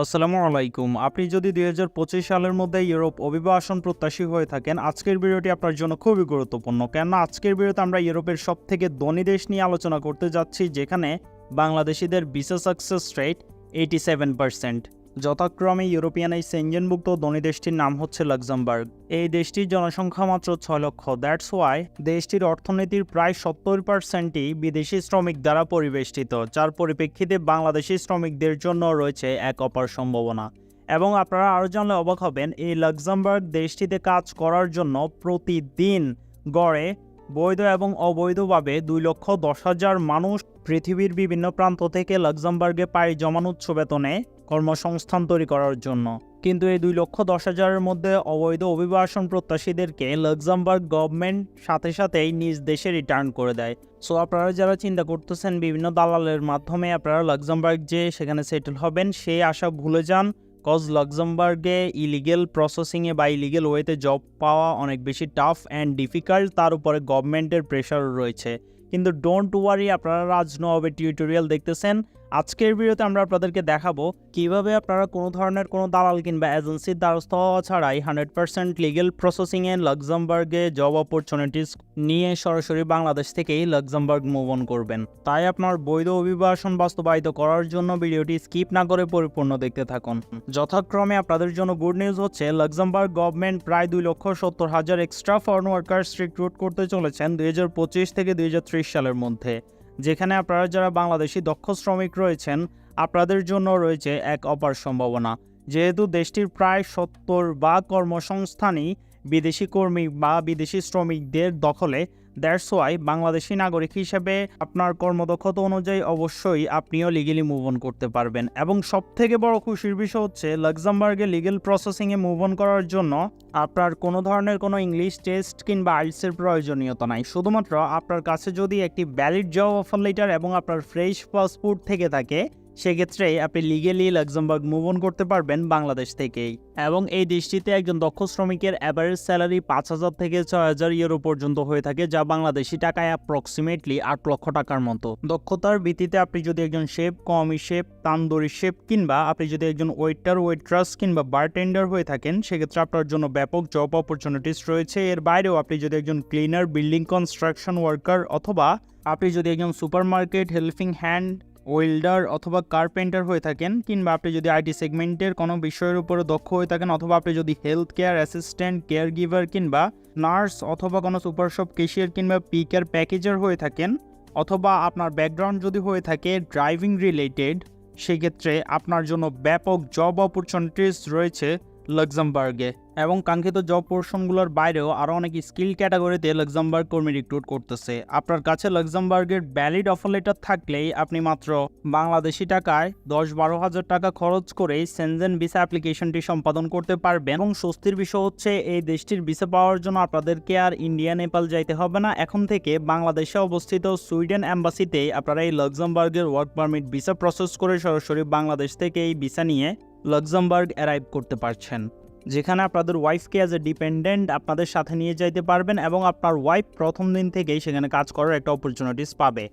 আসসালামু আলাইকুম। আপনি যদি দুই হাজার পঁচিশ সালের মধ্যে ইউরোপ অভিবাসন প্রত্যাশী হয়ে থাকেন, আজকের ভিডিওটি আপনার জন্য খুবই গুরুত্বপূর্ণ। কেননা, আজকের ভিডিওতে আমরা ইউরোপের সব থেকে ধনী দেশ নিয়ে আলোচনা করতে যাচ্ছি, যেখানে বাংলাদেশিদের visa success rate eighty seven percent যথাক্রমে ইউরোপিয়ান এই সেঞ্জনভুক্ত ধনী দেশটির নাম হচ্ছে লাক্সামবার্গ। এই দেশটির জনসংখ্যা মাত্র ছয় লক্ষ। দ্যাটস ওয়াই দেশটির অর্থনীতির প্রায় সত্তর পার্সেন্টই বিদেশি শ্রমিক দ্বারা পরিবেষ্টিত, যার পরিপ্রেক্ষিতে বাংলাদেশি শ্রমিকদের জন্য রয়েছে এক অপার সম্ভাবনা। এবং আপনারা আরও জানলে অবাক হবেন, এই লাক্সামবার্গ দেশটিতে কাজ করার জন্য প্রতিদিন গড়ে বৈধ এবং অবৈধভাবে দুই লক্ষ দশ হাজার মানুষ পৃথিবীর বিভিন্ন প্রান্ত থেকে লাক্সামবার্গে পাড়ি জমান উচ্চ বেতনে কর্মসংস্থান তৈরি করার জন্য। কিন্তু এই দুই লক্ষ দশ হাজারের মধ্যে অবৈধ অভিবাসন প্রত্যাশীদেরকে লাক্সামবার্গ গভর্নমেন্ট সাথে সাথেই নিজ দেশে রিটার্ন করে দেয়। সো আপনারা যারা চিন্তা করতেছেন বিভিন্ন দালালের মাধ্যমে আপনারা লাক্সামবার্গ যে সেখানে সেটেল হবেন, সেই আশা ভুলে যান। কজ লাক্সামবার্গে ইলিগেল প্রসেসিংয়ে বা ইলিগেল ওয়েতে জব পাওয়া অনেক বেশি টাফ অ্যান্ড ডিফিকাল্ট তার উপরে গভর্নমেন্টের প্রেশারও রয়েছে। কিন্তু ডোন্ট ওয়ারি আপনারা রাজনবে টিউটোরিয়াল দেখতেছেন। আজকের ভিডিওতে আমরা আপনাদেরকে দেখাবো কীভাবে আপনারা কোনো ধরনের কোনো দালাল কিংবা এজেন্সির দ্বারস্থ হওয়া ছাড়াই হান্ড্রেড পার্সেন্ট লিগেল প্রসেসিংয়ে লাক্সামবার্গে জব অপরচুনিটিস নিয়ে সরাসরি বাংলাদেশ থেকেই লাক্সামবার্গ মুভ অন করবেন। তাই আপনার বৈধ অভিবাসন বাস্তবায়িত করার জন্য ভিডিওটি স্কিপ না করে পরিপূর্ণ দেখতে থাকুন। যথাক্রমে আপনাদের জন্য গুড নিউজ হচ্ছে, লাক্সামবার্গ গভর্নমেন্ট প্রায় দুই লক্ষ সত্তর হাজার এক্সট্রা ফরেন ওয়ার্কার্স রিক্রুট করতে চলেছেন দুই হাজার পঁচিশ থেকে দুই হাজার ত্রিশ সালের মধ্যে। যেখানে আপনারা যারা বাংলাদেশি দক্ষ শ্রমিক রয়েছেন, আপনাদের জন্য রয়েছে এক অপার সম্ভাবনা। যেহেতু দেশটির প্রায় সত্তর বা কর্মসংস্থানই বিদেশি কর্মী বা বিদেশি শ্রমিকদের দখলে দ্যাটস ওয়াই বাংলাদেশি নাগরিক হিসেবে আপনার কর্মদক্ষতা অনুযায়ী অবশ্যই আপনিও লিগেলি মুভ অন করতে পারবেন। এবং সব থেকে বড় খুশির বিষয় হচ্ছে লাক্সামবার্গে লিগেল প্রসেসিংয়ে মুভ অন করার জন্য আপনার কোনো ধরনের কোনো ইংলিশ টেস্ট কিংবা আইলসের প্রয়োজনীয়তা নাই। শুধুমাত্র আপনার কাছে যদি একটি ভ্যালিড জব অফার লেটার এবং আপনার ফ্রেশ পাসপোর্ট থেকে থাকে সেক্ষেত্রে আপনি লিগেলি লাক্সামবার্গ মুভ অন করতে পারবেন বাংলাদেশ থেকেই। এবং এই দেশটিতে একজন দক্ষ শ্রমিকের অ্যাভারেজ স্যালারি পাঁচ হাজার থেকে ছয় হাজার ইউরো পর্যন্ত হয়ে থাকে, যা বাংলাদেশি টাকায় অ্যাপ্রক্সিমেটলি আট লক্ষ টাকার মতো। দক্ষতার ভিত্তিতে আপনি যদি একজন শেফ কমি শেফ তান্দুরি শেফ কিংবা আপনি যদি একজন ওয়েটার ওয়েট্রাস কিংবা বারটেন্ডার হয়ে থাকেন, সেক্ষেত্রে আপনার জন্য ব্যাপক জব অপরচুনিটিস রয়েছে। এর বাইরেও আপনি যদি একজন ক্লিনার বিল্ডিং কনস্ট্রাকশন ওয়ার্কার অথবা আপনি যদি একজন সুপারমার্কেট হেল্পিং হ্যান্ড ওয়েল্ডার অথবা কার্পেন্টার হয়ে থাকেন, কিংবা আপনি যদি আইটি সেগমেন্টের কোনো বিষয়ের উপরে দক্ষ হয়ে থাকেন, অথবা আপনি যদি health care assistant caregiver কিংবা নার্স অথবা কোনো সুপার শপ কেশিয়ার কিংবা পিকার প্যাকেজার হয়ে থাকেন, অথবা আপনার ব্যাকগ্রাউন্ড যদি হয়ে থাকে ড্রাইভিং রিলেটেড, সেক্ষেত্রে আপনার জন্য ব্যাপক জব অপরচুনিটিস রয়েছে। লাক্সামবার্গে এবং কাঙ্ক্ষিত জব পোর্শনগুলোর বাইরেও আরও অনেক স্কিল ক্যাটাগরিতে লাক্সামবার্গ কর্মী রিক্রুট করতেছে। আপনার কাছে লাক্সামবার্গের ভ্যালিড অফার লেটার থাকলেই আপনি মাত্র বাংলাদেশি টাকায় দশ বারো হাজার টাকা খরচ করে সেনজেন ভিসা অ্যাপ্লিকেশনটি সম্পাদন করতে পারবেন এবং স্বস্তির বিষয় হচ্ছে এই দেশটির ভিসা পাওয়ার জন্য আপনাদেরকে আর ইন্ডিয়া নেপাল যাইতে হবে না। এখন থেকে বাংলাদেশে অবস্থিত সুইডেন অ্যাম্বাসিতে আপনারা এই লাক্সামবার্গের ওয়ার্ক পারমিট ভিসা প্রসেস করে সরাসরি বাংলাদেশ থেকে এই ভিসা নিয়ে লাক্সামবার্গ অ্যারাইভ করতে পারছেন, যেখানে আপনাদের ওয়াইফকে অ্যাজ এ ডিপেন্ডেন্ট আপনাদের সাথে নিয়ে যাইতে পারবেন এবং আপনার ওয়াইফ প্রথম দিন থেকেই সেখানে কাজ করার একটা অপরচুনিটিস পাবে।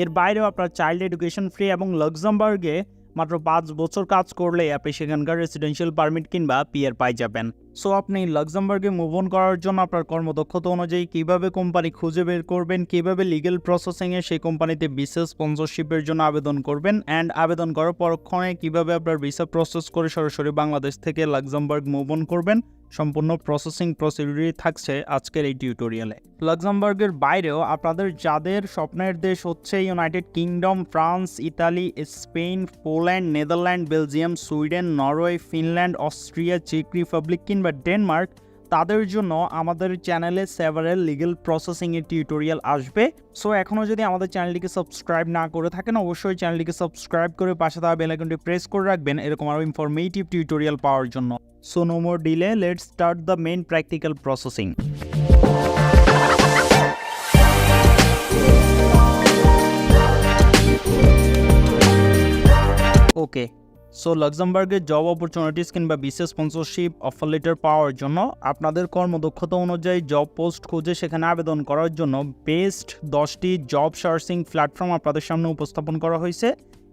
এর বাইরেও আপনার চাইল্ড এডুকেশন ফ্রি এবং লাক্সামবার্গে মাত্র পাঁচ বছর কাজ করলে আপনি সেখানকার রেসিডেন্সিয়াল পারমিট কিংবা পিয়ার পাই যাবেন। সো আপনি লাক্সামবার্গে মুভ অন করার জন্য আপনার কর্মদক্ষতা অনুযায়ী কীভাবে কোম্পানি খুঁজে বের করবেন, কীভাবে লিগেল প্রসেসিংয়ে সেই কোম্পানিতে বিশেষ স্পন্সরশিপের জন্য আবেদন করবেন অ্যান্ড আবেদন করার পরক্ষণে কীভাবে আপনার ভিসা প্রসেস করে সরাসরি বাংলাদেশ থেকে লাক্সামবার্গ মুভ অন করবেন, সম্পূর্ণ প্রসেসিং প্রসিডিউরই থাকছে আজকের এই টিউটোরিয়ালে লাক্সামবার্গের বাইরেও আপনাদের যাদের স্বপ্নের দেশ হচ্ছে United Kingdom France Italy Spain Poland Netherland Belgium Sweden Norway Finland Austria check Republic কিংবা ডেনমার্ক, তাদের জন্য আমাদের চ্যানেলে সেভারেল লিগেল প্রসেসিংয়ের টিউটোরিয়াল আসবে। সো এখনও যদি আমাদের চ্যানেলটিকে সাবস্ক্রাইব না করে থাকেন, অবশ্যই চ্যানেলটিকে সাবস্ক্রাইব করে পাশে থাকা বেলাইকনটি প্রেস করে রাখবেন, এরকম আরও ইনফরমেটিভ টিউটোরিয়াল পাওয়ার জন্য। So no more delay let start the main practical processing okay so লাক্সামবার্গের job opportunities কিংবা বিশেষ স্পন্সরশিপ অফার লেটার পাওয়ার জন্য আপনাদের কর্মদক্ষতা অনুযায়ী জব পোস্ট খুঁজে সেখানে আবেদন করার জন্য বেস্ট দশটি জব সার্চিং প্ল্যাটফর্ম আপনাদের সামনে উপস্থাপন করা হয়েছে।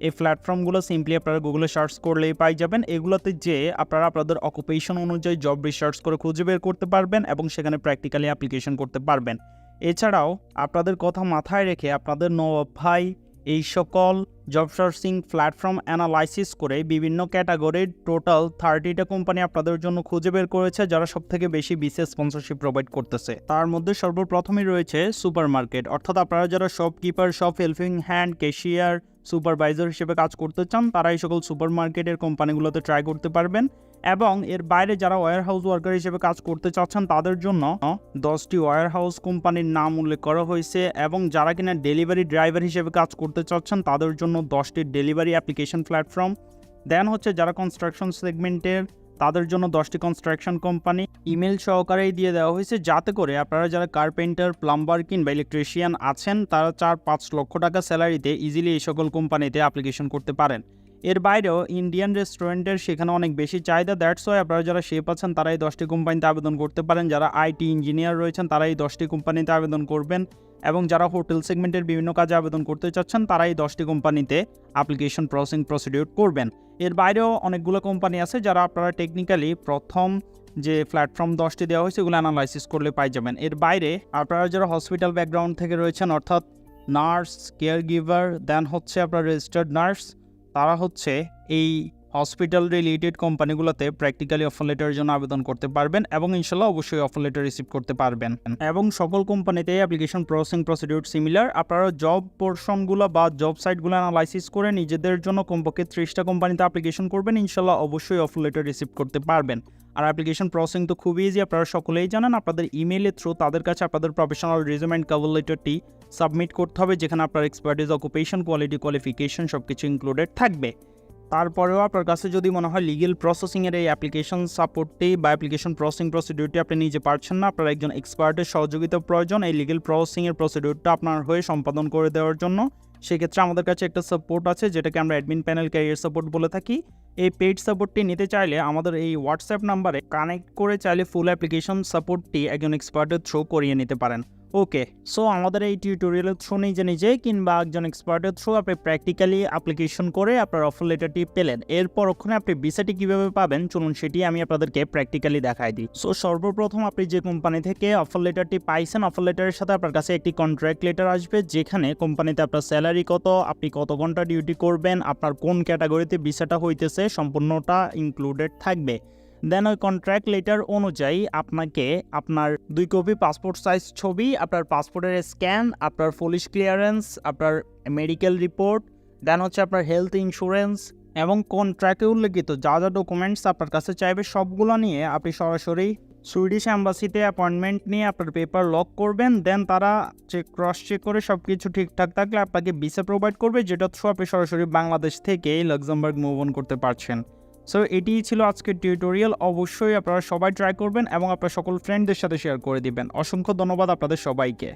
এই প্ল্যাটফর্মগুলো সিম্পলি আপনারা গুগলে সার্চ করলেই পাই যাবেন। এগুলোতে যে আপনারা আপনাদের অকুপেশন অনুযায়ী জব রিসার্চ করে খুঁজে বের করতে পারবেন এবং সেখানে প্র্যাকটিক্যালি অ্যাপ্লিকেশন করতে পারবেন। এছাড়াও আপনাদের কথা মাথায় রেখে আপনাদের নবাব ভাই, এই সকল জব সার্চিং প্ল্যাটফর্ম অ্যানালাইসিস করে বিভিন্ন ক্যাটাগরির টোটাল থার্টিটা কোম্পানি আপনাদের জন্য খুঁজে বের করেছে, যারা সব থেকে বেশি বিশেষ স্পন্সরশিপ প্রোভাইড করতেছে। তার মধ্যে সর্বপ্রথমই রয়েছে সুপার মার্কেট অর্থাৎ আপনারা যারা shopkeeper shop helping hand cashier supervisor হিসেবে কাজ করতে চান তারা এই সকল সুপার মার্কেটের কোম্পানিগুলোতে ট্রাই করতে পারবেন। এবং এর বাইরে যারা ওয়ার হাউস ওয়ার্কার হিসেবে কাজ করতে চাচ্ছেন, তাদের জন্য দশটি ওয়ার হাউস কোম্পানির নাম উল্লেখ করা হয়েছে এবং যারা কিনা ডেলিভারি ড্রাইভার হিসেবে কাজ করতে চাচ্ছেন, তাদের জন্য দশটি ডেলিভারি অ্যাপ্লিকেশন প্ল্যাটফর্ম দেন হচ্ছে যারা কনস্ট্রাকশন সেগমেন্টের তাদের জন্য দশটি কনস্ট্রাকশন কোম্পানি ইমেল সহকারেই দিয়ে দেওয়া হয়েছে যাতে করে আপনারা যারা কার্পেন্টার প্লাম্বার কিংবা ইলেকট্রিশিয়ান আছেন, তারা চার পাঁচ লক্ষ টাকা স্যালারিতে ইজিলি এই সকল কোম্পানিতে অ্যাপ্লিকেশন করতে পারেন। এর বাইরেও ইন্ডিয়ান রেস্টুরেন্টের সেখানে অনেক বেশি চাহিদা দ্যাটস ওয়াই আপনারা যারা শেপ আছেন, তারা এই দশটি কোম্পানিতে আবেদন করতে পারেন। যারা আইটি ইঞ্জিনিয়ার রয়েছেন, তারা এই দশটি কোম্পানিতে আবেদন করবেন এবং যারা হোটেল সেগমেন্টের বিভিন্ন কাজে আবেদন করতে চাচ্ছেন, তারা এই দশটি কোম্পানিতে অ্যাপ্লিকেশন প্রসেসিং প্রসিডিউর করবেন। এর বাইরেও অনেকগুলো কোম্পানি আছে যারা আপনারা টেকনিক্যালি প্রথম যে প্ল্যাটফর্ম দশটি দেওয়া হয়েছে, এগুলো অ্যানালাইসিস করলে পাই যাবেন। এর বাইরে আপনারা যারা হসপিটাল ব্যাকগ্রাউন্ড থেকে রয়েছেন, অর্থাৎ নার্স কেয়ার গিভার দেন হচ্ছে আপনার রেজিস্টার্ড নার্স তারা হচ্ছে এই হসপিটাল রিলেটেড কোম্পানিগুলোতে প্র্যাকটিক্যালি অফার লেটারের জন্য আবেদন করতে পারবেন এবং ইনশাল্লাহ অবশ্যই অফার লেটার রিসিভ করতে পারবেন। এবং সকল কোম্পানিতে অ্যাপ্লিকেশন প্রসেসিং প্রসিডিউর সিমিলার আপনারা জব পোর্শনগুলো বা জব সাইটগুলো অ্যানালাইসিস করে নিজেদের জন্য কমপক্ষে ত্রিশটা কোম্পানিতে অ্যাপ্লিকেশন করবেন। ইনশাল্লাহ অবশ্যই অফার লেটার রিসিভ করতে পারবেন। আর অ্যাপ্লিকেশন প্রসেসিং তো খুবই ইজি আপনারা সকলেই জানেন, আপনাদের ইমেইলের থ্রু তাদের কাছে আপনাদের প্রফেশনাল রিজুমেন্ট কভার লেটারটি সাবমিট করতে হবে, যেখানে আপনার এক্সপার্টিস অকুপেশন কোয়ালিটি কোয়ালিফিকেশন সব কিছু ইনক্লুডেড থাকবে। তারপরেও আপনার কাছে যদি মনে হয় লিগেল প্রসেসিংয়ের এই অ্যাপ্লিকেশন সাপোর্টটি বা অ্যাপ্লিকেশন প্রসেসিং প্রসিডিউরটি আপনি নিজে পারছেন না, আপনার একজন এক্সপার্টের সহযোগিতা প্রয়োজন, এই লিগেল প্রসেসিংয়ের প্রসিডিউরটা আপনার হয়ে সম্পাদন করে দেওয়ার জন্য। সেক্ষেত্রে আমাদের কাছে একটা সাপোর্ট আছে, যেটাকে আমরা অ্যাডমিন প্যানেল ক্যারিয়ার সাপোর্ট বলে থাকি। এই পেইড সাপোর্টটি নিতে চাইলে আমাদের এই হোয়াটসঅ্যাপ নাম্বারে কানেক্ট করে চাইলে ফুল অ্যাপ্লিকেশন সাপোর্টটি একজন এক্সপার্টের থ্রো করিয়ে নিতে পারেন। ওকে সো আমাদের এই টিউটোরিয়ালের থ্রু নিজে নিজে, কিংবা একজন এক্সপার্টের থ্রু আপনি প্র্যাকটিক্যালি অ্যাপ্লিকেশন করে আপনার অফার লেটারটি পেলেন। এরপর ওখানে আপনি ভিসাটি কীভাবে পাবেন, চলুন সেটি আমি আপনাদেরকে প্র্যাকটিক্যালি দেখাই দিই। সো সর্বপ্রথম আপনি যে কোম্পানি থেকে অফার লেটারটি পাইছেন অফার লেটারের সাথে আপনার কাছে একটি কন্ট্রাক্ট লেটার আসবে, যেখানে কোম্পানিতে আপনার স্যালারি কত, আপনি কত ঘণ্টা ডিউটি করবেন, আপনার কোন ক্যাটাগরিতে ভিসাটা হইতেছে, সম্পূর্ণটা ইনক্লুডেড থাকবে। দেন ওই কন্ট্রাক্ট লেটার অনুযায়ী আপনাকে আপনার দুই কপি পাসপোর্ট সাইজ ছবি, আপনার পাসপোর্টের স্ক্যান আপনার পুলিশ ক্লিয়ারেন্স আপনার মেডিকেল রিপোর্ট দেন হচ্ছে আপনার হেলথ ইন্স্যুরেন্স এবং কন্ট্রাক্টে উল্লেখিত যা যা ডকুমেন্টস আপনার কাছে চাইবে সবগুলো নিয়ে আপনি সরাসরি সুইডিশ অ্যাম্বাসিতে অ্যাপয়েন্টমেন্ট নিয়ে আপনার পেপার লক করবেন দেন তারা চেক ক্রস চেক করে সব কিছু ঠিকঠাক থাকলে আপনাকে ভিসা প্রোভাইড করবে, যেটা থ্রু আপনি সরাসরি বাংলাদেশ থেকে লাক্সামবার্গ মুভ অন করতে পারছেন। সো এটিই ছিল আজকের টিউটোরিয়াল অবশ্যই আপনারা সবাই ট্রাই করবেন এবং আপনার সকল ফ্রেন্ডদের সাথে শেয়ার করে দিবেন। অসংখ্য ধন্যবাদ আপনাদের সবাইকে।